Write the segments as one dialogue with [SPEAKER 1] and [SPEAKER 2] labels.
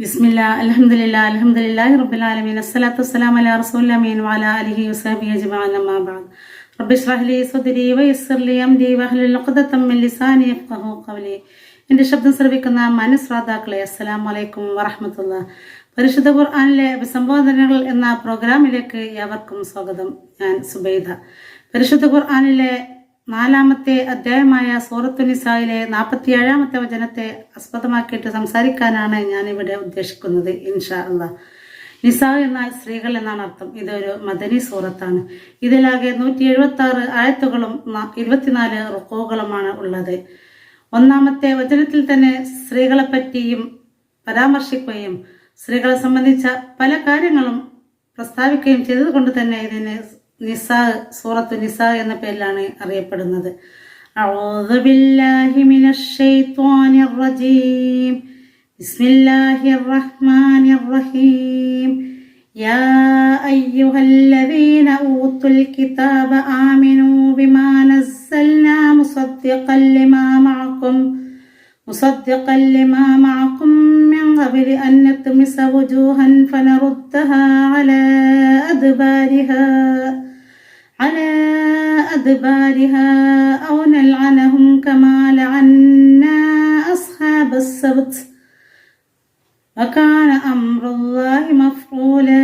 [SPEAKER 1] ബിസ്മില്ല അൽഹംദുലില്ല അൽഹംദുലില്ലാഹി റബ്ബിൽ ആലമീൻ. അസ്സലാത്തു വസ്സലാമു അലാ റസൂലിൽ വാല അലഹി ആലിഹി വസഹബിഹി അജ്മഈൻ. അമ്മാ ബഅദ്. റബ്ബി ഇശ്റഹ് ലി സദ്രി വയസ്സിർ ലി അംരി വഹ്ലുൽ ഉഖ്ദതം മിൻ ലിസാനി യഫ്ഖഹു ഖൗലി. എന്റെ ശബ്ദം ശ്രവിക്കുന്ന മനസ്രാതാക്കളെ അസ്സലാമു അലൈക്കും വറഹ്മത്തുള്ളാഹി പരിശുദ്ധ ഖുർആാനിലെ അഭിസംബോധനകൾ എന്ന പ്രോഗ്രാമിലേക്ക് ഏവർക്കും സ്വാഗതം. ഞാൻ സുബൈദ. പരിശുദ്ധ ഖുർആനിലെ നാലാമത്തെ അധ്യായമായ സൂറത്തു നിസായിലെ നാൽപ്പത്തിയേഴാമത്തെ വചനത്തെ ആസ്പദമാക്കിയിട്ട് സംസാരിക്കാനാണ് ഞാൻ ഇവിടെ ഉദ്ദേശിക്കുന്നത് ഇൻഷാ അല്ല നിസാ എന്നാൽ സ്ത്രീകൾ എന്നാണ് അർത്ഥം. ഇതൊരു മദനി സൂറത്താണ്. ഇതിലാകെ നൂറ്റി എഴുപത്തി ആറ് ആയത്തുകളും ഇരുപത്തിനാല് റുക്കോകളുമാണ് ഉള്ളത്. ഒന്നാമത്തെ വചനത്തിൽ തന്നെ സ്ത്രീകളെ പറ്റിയും പരാമർശിക്കുകയും സ്ത്രീകളെ സംബന്ധിച്ച പല കാര്യങ്ങളും പ്രസ്താവിക്കുകയും ചെയ്തതുകൊണ്ട് തന്നെ ഇതിന് നിസാ സൂറത്ത് നിസാ എന്ന പേരിലാണ് അറിയപ്പെടുന്നത് أعوذ بالله من الشيطان الرجيم بسم الله الرحمن الرحيم يا أيها الذين أوتوا الكتاب آمنوا بما نزلنا مصدقا لما معكم مصدقا لما معكم من قبل أن نطمس وجوها فنردها على أدبارها على أدبارها أو نلعنهم كما لعنا أصحاب السبت وكان أمر الله مفعولا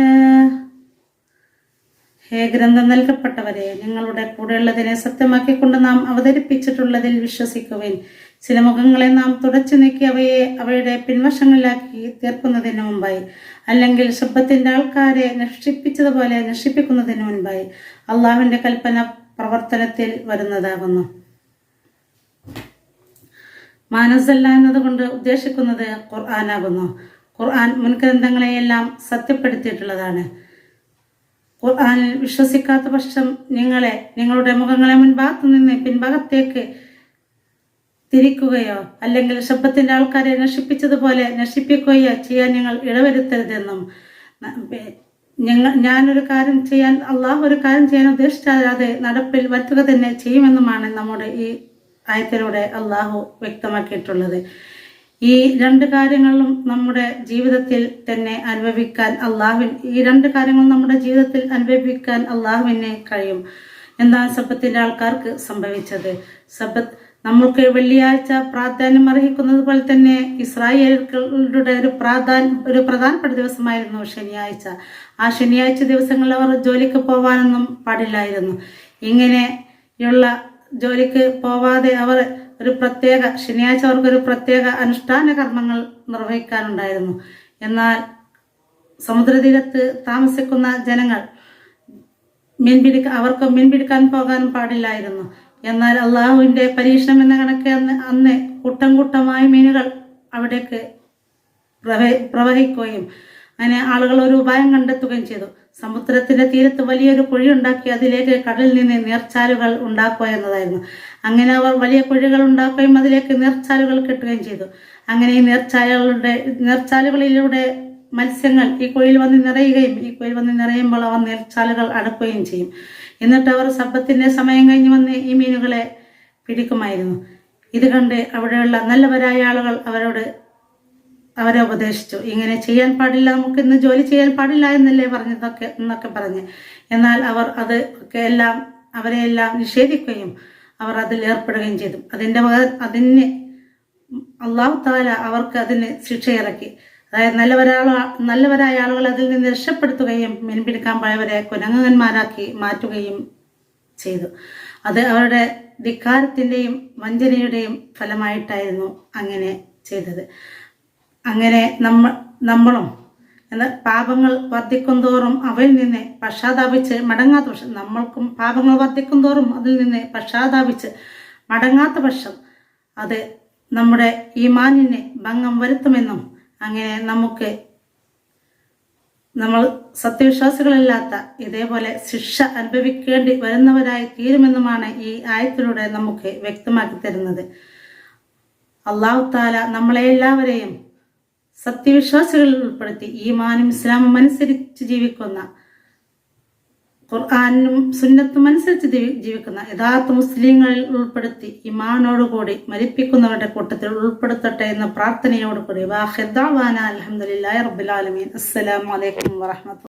[SPEAKER 1] ഹേ ഗ്രന്ഥം നൽകപ്പെട്ടവരെ നിങ്ങളുടെ കൂടെയുള്ളതിനെ സത്യമാക്കിക്കൊണ്ട് നാം അവതരിപ്പിച്ചിട്ടുള്ളതിൽ വിശ്വസിക്കുവിൻ ചില മുഖങ്ങളെ നാം തുടച്ചു നീക്കി അവയെ അവയുടെ പിൻവശങ്ങളിലാക്കി തീർക്കുന്നതിന് മുമ്പായി. അല്ലെങ്കിൽ ശബ്ദത്തിന്റെ ആൾക്കാരെ നശിപ്പിച്ചതുപോലെ നശിപ്പിക്കുന്നതിന് മുൻപായി അള്ളാഹുവിന്റെ കൽപ്പന പ്രവർത്തനത്തിൽ വരുന്നതാകുന്നു. മാനസല്ല എന്നതുകൊണ്ട് ഉദ്ദേശിക്കുന്നത് ഖുർആനാകുന്നു. ഖുർആൻ മുൻഗ്രന്ഥങ്ങളെയെല്ലാം സത്യപ്പെടുത്തിയിട്ടുള്ളതാണ്. ഖുർആനിൽ വിശ്വസിക്കാത്ത പക്ഷം നിങ്ങളെ നിങ്ങളുടെ മുഖങ്ങളെ മുൻഭാഗത്തു നിന്ന് പിൻഭാഗത്തേക്ക് തിരിക്കുകയോ അല്ലെങ്കിൽ ശബ്ദത്തിന്റെ ആൾക്കാരെ നശിപ്പിച്ചതുപോലെ നശിപ്പിക്കുകയോ ചെയ്യാൻ ഞങ്ങൾ ഇടവരുത്തരുതെന്നും ഞങ്ങൾ ഞാനൊരു കാര്യം ചെയ്യാൻ അള്ളാഹ് ഒരു കാര്യം ചെയ്യാൻ ഉദ്ദേശിച്ചാതെ നടപ്പിൽ വരുത്തുക തന്നെ ചെയ്യുമെന്നുമാണ് നമ്മുടെ ഈ ആയത്തിലൂടെ അള്ളാഹു വ്യക്തമാക്കിയിട്ടുള്ളത്. ഈ രണ്ട് കാര്യങ്ങളും നമ്മുടെ ജീവിതത്തിൽ തന്നെ അനുഭവിക്കാൻ അള്ളാഹുവിൻ ഈ രണ്ട് കാര്യങ്ങളും നമ്മുടെ ജീവിതത്തിൽ അനുഭവിക്കാൻ അള്ളാഹുവിനെ കഴിയും. എന്താണ് സബത്തിന്റെ ആൾക്കാർക്ക് സംഭവിച്ചത്? സബത്ത് നമ്മൾക്ക് വെള്ളിയാഴ്ച പ്രാധാന്യം അർഹിക്കുന്നത് പോലെ തന്നെ ഇസ്രായേലുകളുടെ ഒരു പ്രാധാന്യ ഒരു പ്രധാനപ്പെട്ട ദിവസമായിരുന്നു ശനിയാഴ്ച. ആ ശനിയാഴ്ച ദിവസങ്ങളിൽ അവർ ജോലിക്ക് പോവാനൊന്നും പാടില്ലായിരുന്നു. ഇങ്ങനെയുള്ള ജോലിക്ക് പോവാതെ അവർ ഒരു പ്രത്യേക ശനിയാഴ്ച അവർക്ക് ഒരു പ്രത്യേക അനുഷ്ഠാന കർമ്മങ്ങൾ നിർവഹിക്കാനുണ്ടായിരുന്നു. എന്നാൽ സമുദ്രതീരത്ത് താമസിക്കുന്ന ജനങ്ങൾ മീൻപിടിക്ക അവർക്ക് മീൻപിടിക്കാൻ പോകാനും പാടില്ലായിരുന്നു. എന്നാൽ അള്ളാഹുവിന്റെ പരീക്ഷണം എന്ന കണക്ക് അന്ന് അന്ന് കൂട്ടം കൂട്ടമായി മീനുകൾ അവിടേക്ക് പ്രവ- പ്രവഹിക്കുകയും അങ്ങനെ ആളുകൾ ഒരു ഉപായം കണ്ടെത്തുകയും ചെയ്തു. സമുദ്രത്തിന്റെ തീരത്ത് വലിയൊരു കുഴി ഉണ്ടാക്കി അതിലേക്ക് കടലിൽ നിന്ന് നീർച്ചാലുകൾ ഉണ്ടാക്കുക എന്നതായിരുന്നു. അങ്ങനെ അവർ വലിയ കുഴികൾ ഉണ്ടാക്കുകയും അതിലേക്ക് നീർച്ചാലുകൾ കിട്ടുകയും ചെയ്തു. അങ്ങനെ ഈ നീർച്ചാലുകളുടെ നീർച്ചാലുകളിലൂടെ മത്സ്യങ്ങൾ ഈ കുഴിയിൽ വന്ന് നിറയുകയും ഈ കുഴിയിൽ വന്ന് നിറയുമ്പോൾ അവർ നീർച്ചാലുകൾ അടക്കുകയും ചെയ്യും. എന്നിട്ട് അവർ സമ്പത്തിന്റെ സമയം കഴിഞ്ഞ് വന്ന് ഈ മീനുകളെ പിടിക്കുമായിരുന്നു. ഇത് കണ്ട് അവിടെയുള്ള നല്ലവരായ ആളുകൾ അവരോട് അവരെ ഉപദേശിച്ചു. ഇങ്ങനെ ചെയ്യാൻ പാടില്ല നമുക്ക് ഇന്ന് ജോലി ചെയ്യാൻ പാടില്ല എന്നല്ലേ പറഞ്ഞതൊക്കെ എന്നൊക്കെ പറഞ്ഞ്. എന്നാൽ അവർ അത് ഒക്കെ എല്ലാം അവരെ എല്ലാം നിഷേധിക്കുകയും അവർ അതിൽ ഏർപ്പെടുകയും ചെയ്തു. അതിന്റെ അതിന് അള്ളാഹു താല അവർക്ക് അതിന് ശിക്ഷ ഇറക്കി അതായത് നല്ലവരാള നല്ലവരായ ആളുകൾ അതിൽ നിന്ന് രക്ഷപ്പെടുത്തുകയും മീൻ പിടിക്കാൻ പോയവരെ കുരങ്ങന്മാരാക്കി മാറ്റുകയും ചെയ്തു. അത് അവരുടെ ധിക്കാരത്തിന്റെയും വഞ്ചനയുടെയും ഫലമായിട്ടായിരുന്നു അങ്ങനെ ചെയ്തത്. അങ്ങനെ നമ്മ നമ്മളും എന്നാൽ പാപങ്ങൾ വർദ്ധിക്കും തോറും അവയിൽ നിന്ന് പശ്ചാത്താപിച്ച് മടങ്ങാത്ത പക്ഷം നമ്മൾക്കും പാപങ്ങൾ വർദ്ധിക്കും തോറും അതിൽ നിന്ന് പശ്ചാത്താപിച്ച് മടങ്ങാത്ത പക്ഷം അത് നമ്മുടെ ഈമാനിനെ ഭംഗം വരുത്തുമെന്നും അങ്ങനെ നമുക്ക് നമ്മൾ സത്യവിശ്വാസികളല്ലാത്ത ഇതേപോലെ ശിക്ഷ അനുഭവിക്കേണ്ടി വരുന്നവരായി തീരുമെന്നുമാണ് ഈ ആയത്തിലൂടെ നമുക്ക് വ്യക്തമാക്കി തരുന്നത്. അള്ളാഹു താല നമ്മളെ എല്ലാവരെയും സത്യവിശ്വാസികളിൽ ഉൾപ്പെടുത്തി ഈമാനും ഇസ്ലാമും അനുസരിച്ച് ജീവിക്കുന്ന ഖുർആാനും സുന്നത്തും അനുസരിച്ച് ജീവി- ജീവിക്കുന്ന യഥാർത്ഥ മുസ്ലിങ്ങളിൽ ഉൾപ്പെടുത്തി ഇമാനോടുകൂടി മരിപ്പിക്കുന്നവരുടെ കൂട്ടത്തിൽ ഉൾപ്പെടുത്തട്ടെ എന്ന പ്രാർത്ഥനയോടുകൂടി വാഹിദാന അലഹമുല്ലാ റബുലാലമീൻ അസ്സലാമലൈക്കും വറഹമത്തുള്ള